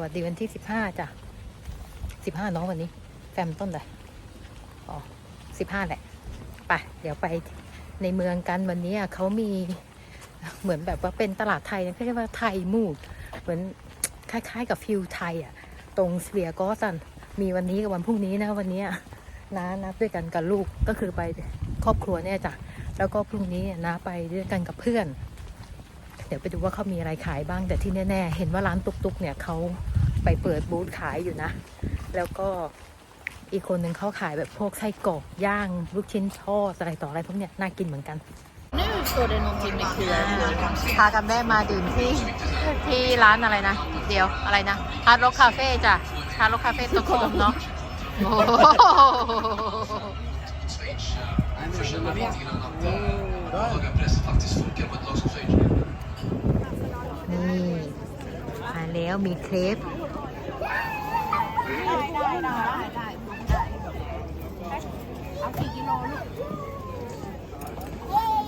วัสดีวันที่สิบห้าจ้ะสิบห้าน้องวันนี้ แฟมต้นเลยอ๋อสิบห้าแหละไปเดี๋ยวไปในเมืองกันวันนี้เขามีเหมือนแบบว่าเป็นตลาดไทยนะเขาเรียกว่าไทยมูดเหมือนคล้าย ๆ กับฟิลไทยอะ ตรงเสียก็สันมีวันนี้กับวันพรุ่งนี้นะวันนี้อะน้านัดด้วยกันกับลูกก็คือไปครอบครัวเนี่ยจ้ะแล้วก็พรุ่งนี้น้าไปด้วยกันกับเพื่อน เดี๋ยวไปดูว่าเขามีอะไรขายบ้างแต่ที่แน่ๆ เห็นว่าร้านตุกๆ เนี่ยเขาไปเปิดบูธขายอยู่นะ แล้วก็อีกคนหนึ่งเขาขายแบบพวกไส้กรอกย่างลูกชิ้นทอดอะไรต่ออะไรพวกเนี้ยน่ากินเหมือนกัน Nu står det någonting med kul. พากันแม่มาดื่มที่ที่ร้านอะไรนะ เดี๋ยวอะไรนะฮาร์ดร็อกคาเฟ่จ้ะฮาร์ดร็อกคาเฟ่ตกลมเนาะโอ้โหนี่มา แล้วมีเครป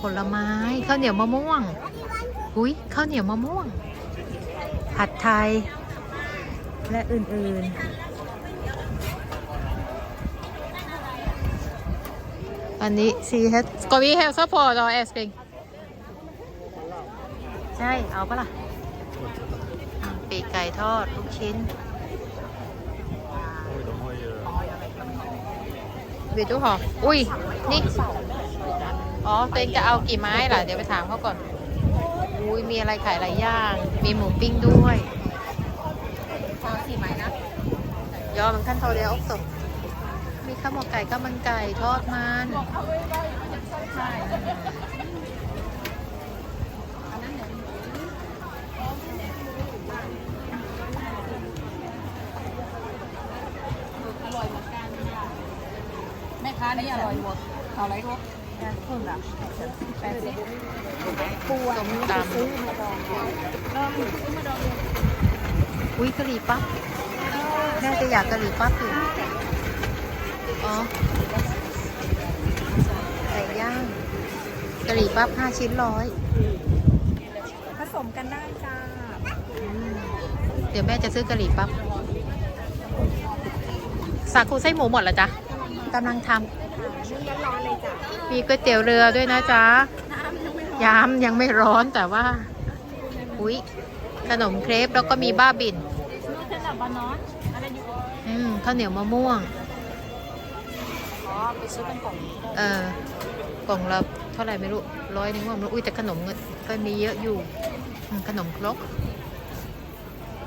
ผลไม้ข้าวเหนียวมะม่วงอุ้ยข้าวเหนียวมะม่วง ผัดไทย และอื่น ๆ อันนี้ซีเฮดกอวีเฮลซัพพอร์ตอเอสปิงใช่ เอาปะล่ะ ไก่ทอดลูกชิ้นวิทูหอมอุ้ย นี่ อ๋อตัวเองจะเอากี่ไม้ล่ะ เดี๋ยวไปถามเขาก่อน อุ้ยมีอะไรขายหลายอย่าง มีหมูปิ้งด้วยเอาสี่ไม้นะยอมันขั้นโทเดียวอกสมมีข้าวหมกไก่ข้าวมันไก่ทอดมัน อร่อยเหมือนกันแม่ค้านี่อร่อยหมดเอาอะไรก็เพิ่มละแปดสิบปูส้มตำซื้อมาดองเออซื้อมาดองอุ้ยกะหรี่ปั๊บแม่จะอยากกะหรี่ปั๊บอยู่อ๋อไก่ย่างกะหรี่ปั๊บห้าชิ้นร้อยผสมกันได้จ้าเดี๋ยวแม่จะซื้อกะหรี่ปั๊บสาคูไส้หมูหมดแล้วจ๊ะ กำลังทนี่ร้อนๆเลยจ้าำมีก๋วยเตี๋ยวเรือด้วยนะจ๊ะน้ำยังไม่ร้อนย้ำยังไม่ร้อนแต่ว่า อุ๊ยขนมเครปแล้วก็มีบ้าบินนูเทลล่าบานอนอะไรอยู่อืมข้าวเหนียวมะม่วงอ๋อไปซื้อเป็นกล่องเออกล่องละเท่าไหร่ไม่รู้ร้อยหนึงว่าไม่รู้อุ้ยแต่ขนมก็มีเยอะอยู่อืมขนมครก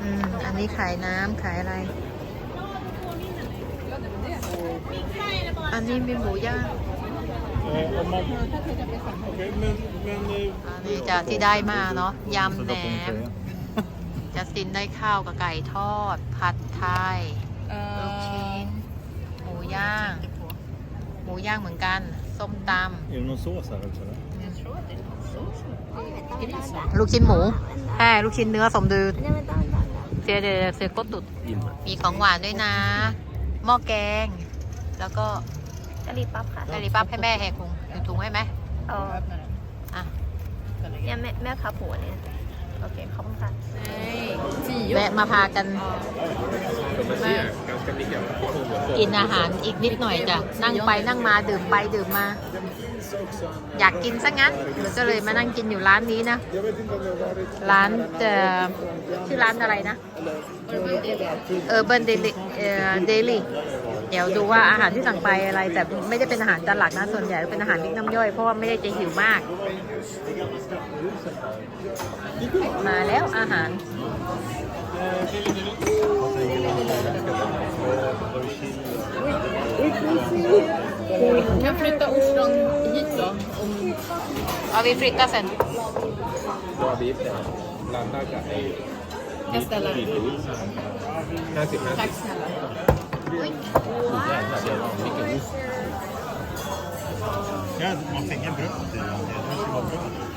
อืมอันนี้ขายน้ำขายอะไร อันนี้มีหมูย่าง Eh, om man... Okej, men... men eh, อันนี้จะที่ได้มาเนาะยำแหน sätta på ม en tröja. จัสตินได้ข้าวกับไก่ทอด ผัดไทยเอ่ลูกชิ้นหมูย่าง หมูย่างเหมือนกัน ส้มต Är det någon sås här också? eller? ำลูกชิ้นหมูแค่ลูกชิ้นเนื้อสมดือเสียเดเสียก็ตุด Inne. มีของหวานด้วยนะ หม้อแกง แล้วก็กะหรี่ปั๊บค่ะกะหรี่ปั๊บให้แม่แหกถุงถือถุงให้ไหมเอออะเนี่ยแม่แม่ครับหัวเนี่ยโอเคขอบคุณค่ะแวะมาพากันกินอาหารอีกนิดหน่อยจ้ะนั่งไปนั่งมาดื่มไปดื่มมา อยากกินซะงั้นก็เลยมานั่งกินอยู่ร้านนี้นะ ร้านเอ่อชื่อร้านอะไรนะ เออเบิร์นเดลิเอ่อเดลี่เดี๋ยวดูว่าอาหารที่สั่งไปอะไร แต่ไม่ได้เป็นอาหารจานหลักนะส่วนใหญ่เป็นอาหารเล็กน้ำย่อยเพราะว่าไม่ได้จะหิวมาก มาแล้วอาหาร Kan flytta ostron hit då? เอาวิฟริกก็เสร็จ Bra beef det här. Blanda กับไอ้ Jag ställer. ห้าสิบห้าสิบ Tack snälla. อุ้ย Jävlar, det var mycket ost. Ja, man fick en bröd till den. Det måste vara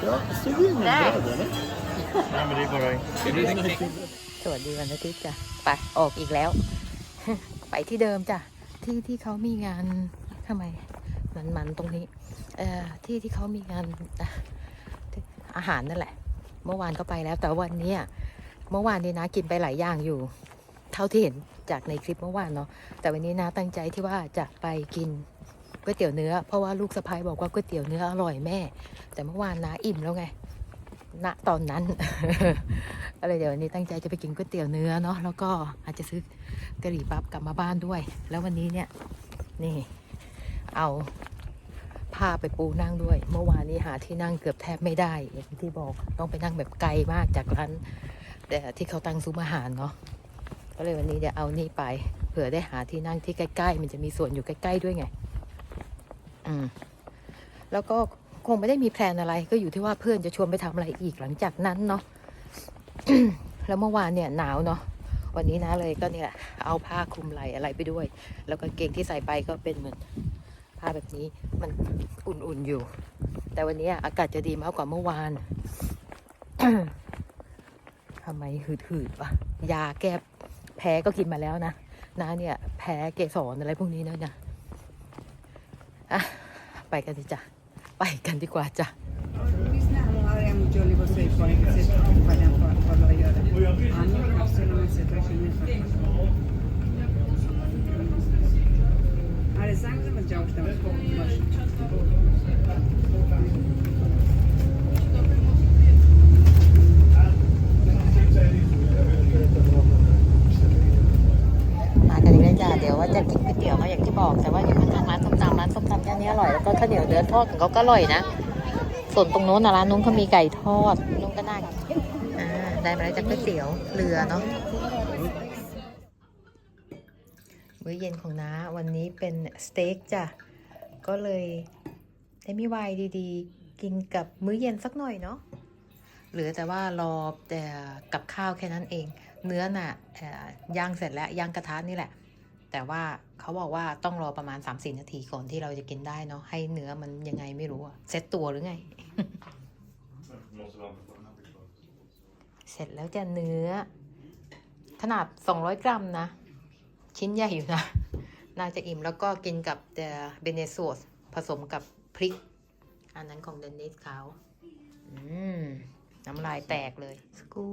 bra. ได้ Nej, men det är bara... สวัสดีวันอาทิตย์จ้ะ ไปออกอีกแล้ว ไปที่เดิมจ้ะ ที่ที่เขามีงาน ทำไมมันมันๆตรงนี้เอ่อที่ที่เขามีงานอาหารนั่นแหละ เมื่อวานก็ไปแล้ว แต่วันนี้เมื่อวานนี้นะกินไปหลายอย่างอยู่ เท่าที่เห็นจากในคลิปเมื่อวานเนาะแต่วันนี้นะตั้งใจที่ว่าจะไปกินก๋วยเตี๋ยวเนื้อ เพราะว่าลูกสะพ้ายบอกว่าก๋วยเตี๋ยวเนื้ออร่อยแม่ แต่เมื่อวานนะอิ่มแล้วไงณตอนนั้นก็เลยเดี๋ยววันนี้ตั้งใจจะไปกินก๋วยเตี๋ยวเนื้อเนาะแล้วก็อาจจะซื้อกะหรี่ปั๊บกลับมาบ้านด้วย แล้ววันนี้เนี่ยนี่ เอาผ้าไปปูนั่งด้วย เมื่อวานนี้หาที่นั่งเกือบแทบไม่ได้ อย่างที่บอกต้องไปนั่งแบบไกลมากจากร้านแต่ที่เขาตั้งซุ้มอาหารเนาะก็เลยวันนี้เดี๋ยวเอานี่ไปเผื่อได้หาที่นั่งที่ใกล้ ๆ มันจะมีส่วนอยู่ใกล้ ๆ ด้วยไง อืม แล้วก็คงไม่ได้มีแพลนอะไร ก็อยู่ที่ว่าเพื่อนจะชวนไปทำอะไรอีกหลังจากนั้นเนาะแล้วเมื่อวานเนี่ยหนาวเนาะวันนี้นะเลยก็เนี่ย เอาผ้าคลุมไหล่อะไรไปด้วย แล้วก็เกงที่ใส่ไปก็เป็นเหมือนาแบบนี้มันอุ่นๆอยู่ แต่วันนี้อากาศจะดีมากกว่าเมื่อวานทำไมหืดๆวะยาแก้แพ้ก็กินมาแล้วนะนะเนี่ยแพ้เกสรอะไรพวกนี้นะเนี่ยอะไปกันดิจ้ะไปกันดีกว่าจ้ะ Lyssna, nu har jag mycket Jolie på sig på vilket sätt vad den får vad de gör. Han är kanske när man sätter sig ner för Alexandra Majaushta, varsågod. มากันอีกแล้วจ้ะเดี๋ยวว่าจะกินก๋วยเตี๋ยวก็อย่างที่บอก แต่ว่าอยู่ข้างร้านส้มตำร้านส้มตำย่านนี้อร่อยแล้วก็ข้าวเหนียวเนื้อทอดของเขาก็อร่อยนะ ส่วนตรงโน้นนะร้านนู้นเขามีไก่ทอดนู้นก็น่ากินอ่าได้มาแล้วจากก๋วยเตี๋ยวเรือเนาะ มื้อเย็นของน้าวันนี้เป็นสเต็กจ้ะ ก็เลยได้มีไวน์ดีๆ กินกับมื้อเย็นสักหน่อยเนาะเหลือแต่ว่ารอแต่กับข้าวแค่นั้นเอง เนื้อน่ะเอ่อย่างเสร็จแล้วย่างกระทะนี่แหละ แต่ว่าเขาบอกว่าต้องรอประมาณ 3-4 นาทีก่อนที่เราจะกินได้เนาะให้เนื้อมันยังไงไม่รู้อะเซ็ตตัวหรือไง Måste vara på den här bilden. เสร็จแล้วจะเนื้อขนาด 200 กรัมนะ ชิ้นใหญ่อยู่นะ น่าจะอิ่มแล้วก็กินกับเบเนซ u สผสมกับพริก อันนั้นของเดนนิสเขาอืมน้ำลายแตกเลยสกู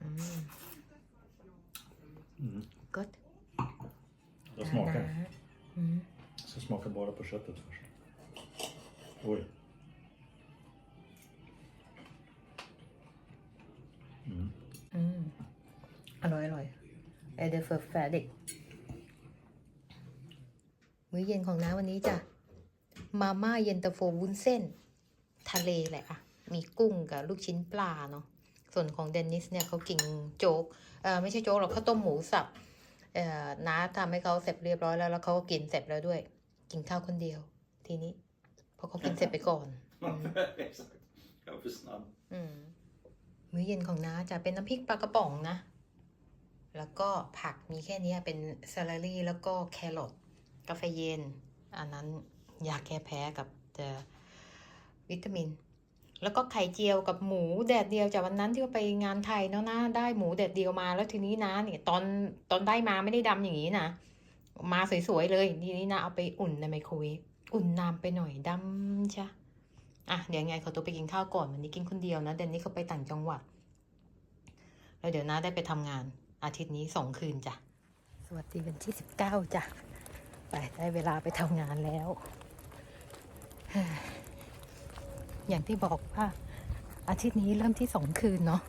อืม Mm. gott Jag smakar. อืม Jag ska smaka bara på köttet först. Oj. เอเดอร์เฟอร์แฟดิกมื้อเย็นของน้าวันนี้จ้ะ มาม่าเย็นตาโฟวุ้นเส้น ทะเลแหละอะมีกุ้งกับลูกชิ้นปลาเนาะ ส่วนของเดนนิสเนี่ยเขากินโจ๊ก เออไม่ใช่โจ๊กหรอกข้าวต้มหมูสับ เอ่อน้าทำให้เขาเสร็จเรียบร้อยแล้วแล้วเขาก็กินเสร็จแล้วด้วย กินข้าวคนเดียว ทีนี้เพราะเขากินเสร็จไปก่อน Exakt. Jag var för snabb. อืมมื้อเย็นของน้าจะเป็นน้ำพริกปลากระป๋องนะ แล้วก็ผักมีแค่นี้เป็นซาลารี่แล้วก็แครอทกาแฟเย็น อันนั้นยาแก้แพ้กับวิตามิน แล้วก็ไข่เจียวกับหมูแดดเดียวจากวันนั้นที่ไปงานไทยเนาะนะได้หมูแดดเดียวมาแล้วทีนี้นะเนี่ยตอนตอนได้มาไม่ได้ดำอย่างนี้นะมาสวยๆเลยทีนี้นะเอาไปอุ่นในไมโครเวฟอุ่นน้ำไปหน่อยดำชะอะเดี๋ยวไงเขาตัวไปกินข้าวก่อนวันนี้กินคนเดียวนะเดนนี่เขาไปต่างจังหวัดแล้วเดี๋ยวน้าได้ไปทำงาน อาทิตย์นี้สองคืนจ้ะ สวัสดีวันที่สิบเก้าจ้ะ ไปได้เวลาไปทำงานแล้ว อย่างที่บอกว่า อาทิตย์นี้เริ่มที่สองคืนเนาะ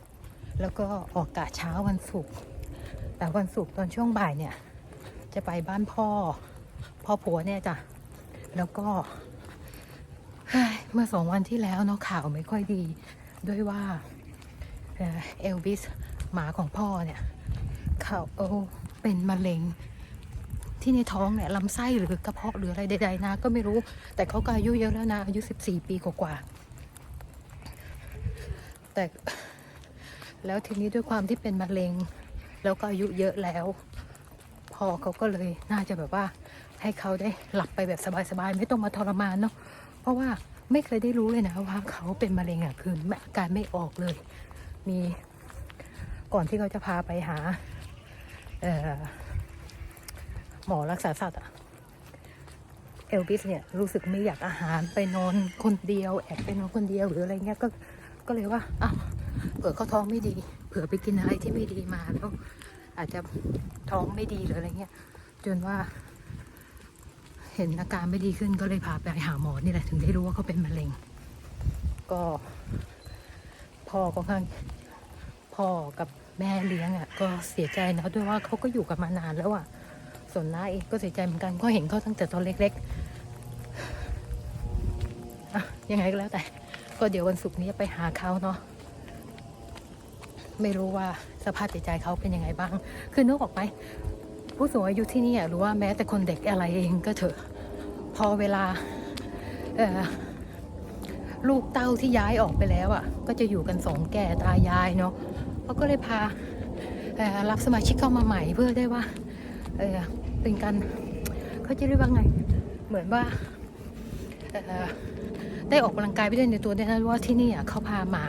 แล้วก็ออกกะเช้าวันศุกร์ แต่วันศุกร์ตอนช่วงบ่ายเนี่ย จะไปบ้านพ่อ พ่อผัวเนี่ยจ้ะ แล้วก็เมื่อสองวันที่แล้วเนาะข่าวไม่ค่อยดี ด้วยว่าเอลวิสหมาของพ่อเนี่ย เขาเป็นมะเร็ง ที่ในท้องเนี่ยลำไส้หรือกระเพาะหรืออะไรใดๆนะ ก็ไม่รู้ แต่เขาก็อายุเยอะแล้วนะ อายุ 14 ปีกว่าๆแต่แล้วทีนี้ด้วยความที่เป็นมะเร็ง แล้วก็อายุเยอะแล้วพ่อเขาก็เลยน่าจะแบบว่า ให้เขาได้หลับไปแบบสบายๆไม่ต้องมาทรมานเนาะเพราะว่าไม่เคยได้รู้เลยนะว่าเขาเป็นมะเร็งอะคืออาการไม่ออกเลย มีก่อนที่เขาจะพาไปหา หมอรักษาสัตว์อะเอลวิสเนี่ยรู้สึกไม่อยากอาหารไปนอนคนเดียวแอบไปนอนคนเดียวหรืออะไรเงี้ยก็ก็เลยว่าอ้าวเผื่อเขาท้องไม่ดี เผื่อไปกินอะไรที่ไม่ดีมาแล้ว อาจจะท้องไม่ดีหรืออะไรเงี้ยจนว่า เห็นอาการไม่ดีขึ้นก็เลยพาไปหาหมอนี่แหละถึงได้รู้ว่าเขาเป็นมะเร็ง ก็พ่อก็ข้างพ่อกับ แม่เลี้ยงอะก็เสียใจนะด้วยว่าเขาก็อยู่กันมานานแล้วอะส่วนน้าเองก็เสียใจเหมือนกันก็เห็นเขาตั้งแต่ตอนเล็กๆอะยังไงก็แล้วแต่ ก็เดี๋ยววันศุกร์นี้ไปหาเขาเนาะไม่รู้ว่าสภาพจิตใจเขาเป็นยังไงบ้าง คือนึกออกไหมผู้สูงอายุที่นี่หรือว่าแม้แต่คนเด็กอะไรเองก็เถอะ พอเวลาลูกเต้าที่ย้ายออกไปแล้วอะ ก็จะอยู่กันสองแก่ตายายเนาะ เขาก็เลยพารับสมาชิกเข้ามาใหม่เพื่อได้ว่าเออเป็นการเขาจะเรียกว่าไง เหมือนว่าได้ออกกำลังกายไปด้วยในตัวด้วยนะว่าที่นี่เขาพาหมา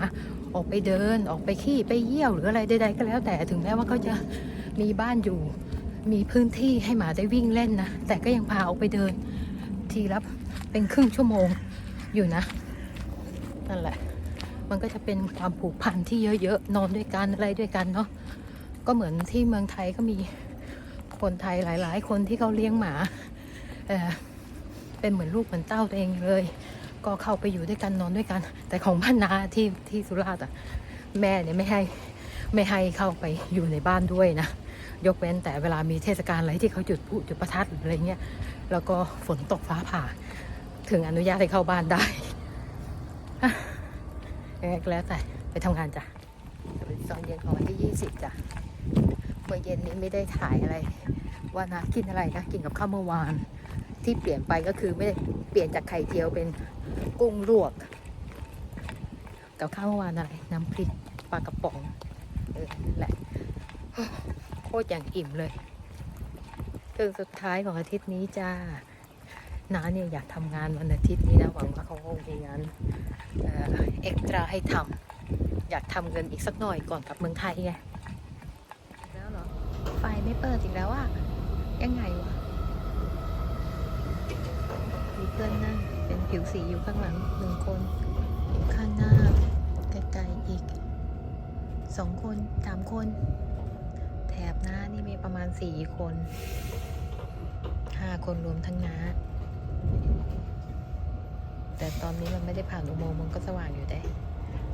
ออกไปเดินออกไปขี้ไปเยี่ยวหรืออะไรใดๆก็แล้วแต่ถึงแม้ว่าเขาจะมีบ้านอยู่มีพื้นที่ให้หมาได้วิ่งเล่นนะ แต่ก็ยังพาออกไปเดิน ทีละเป็นครึ่งชั่วโมงอยู่นะ นั่นแหละ มันก็จะเป็นความผูกพันที่เยอะๆนอนด้วยกันอะไรด้วยกันเนาะก็เหมือนที่เมืองไทยก็มีคนไทยหลาย ๆ คนที่เขาเลี้ยงหมาเออเป็นเหมือนลูกเหมือนเต้าตัวเองเลย ก็เข้าไปอยู่ด้วยกันนอนด้วยกัน แต่ของบ้านนาที่ที่สุราษฎร์อะแม่เนี่ยไม่ให้ไม่ให้เข้าไปอยู่ในบ้านด้วยนะ ยกเว้นแต่เวลามีเทศกาลอะไรที่เขาจุดพลุจุดประทัดอะไรเงี้ยแล้วก็ฝนตกฟ้าผ่า ถึงอนุญาตให้เข้าบ้านได้ ยังไงก็แล้วแต่ไปทำงานจ้ะตอนเย็นของวันที่ยี่สิบจ้ะเมื่อเย็นนี้ไม่ได้ถ่ายอะไร ว่านะกินอะไรนะกินกับข้าวเมื่อวาน ที่เปลี่ยนไปก็คือไม่ได้เปลี่ยนจากไข่เจียวเป็นกุ้งลวกกับข้าวเมื่อวานอะไร น้ำพริกปลากระป๋องเออแหละโคตรอย่างอิ่มเลยคืนสุดท้ายของอาทิตย์นี้จ้า น้าเนี่ยอยากทำงานวันอาทิตย์นี้นะหวังว่าเขาคงมีงานเอ็กตร้าให้ทำอยากทำเงินอีกสักหน่อยก่อนกลับเมืองไทยไงแล้วเหรอไฟไม่เปิดอีกแล้วอะยังไงวะมีเพื่อนนั่งเป็นผิวสีอยู่ข้างหลังหนึ่งคน ข้างหน้าไกลๆอีกสองคนสามคน แถบหน้านี่มีประมาณสี่คนห้าคนรวมทั้งน้า แต่ตอนนี้มันไม่ได้ผ่านอุโมงค์มันก็สว่างอยู่ได้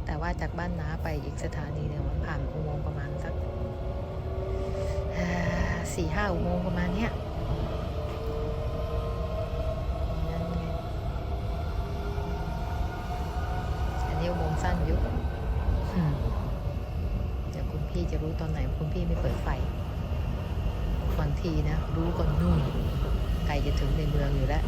แต่ว่าจากบ้านน้าไปอีกสถานีหนึ่งมันผ่านอุโมงค์ประมาณสักสี่ห้าอุโมงค์ประมาณเนี้ยอันนี้อุโมงค์สั้นอยุคเดี๋ยวคุณพี่จะรู้ตอนไหนคุณพี่ไม่เปิดไฟบางทีนะ รู้ก่อนนู่นใกลจะถึงในเมืองอยู่แล้ว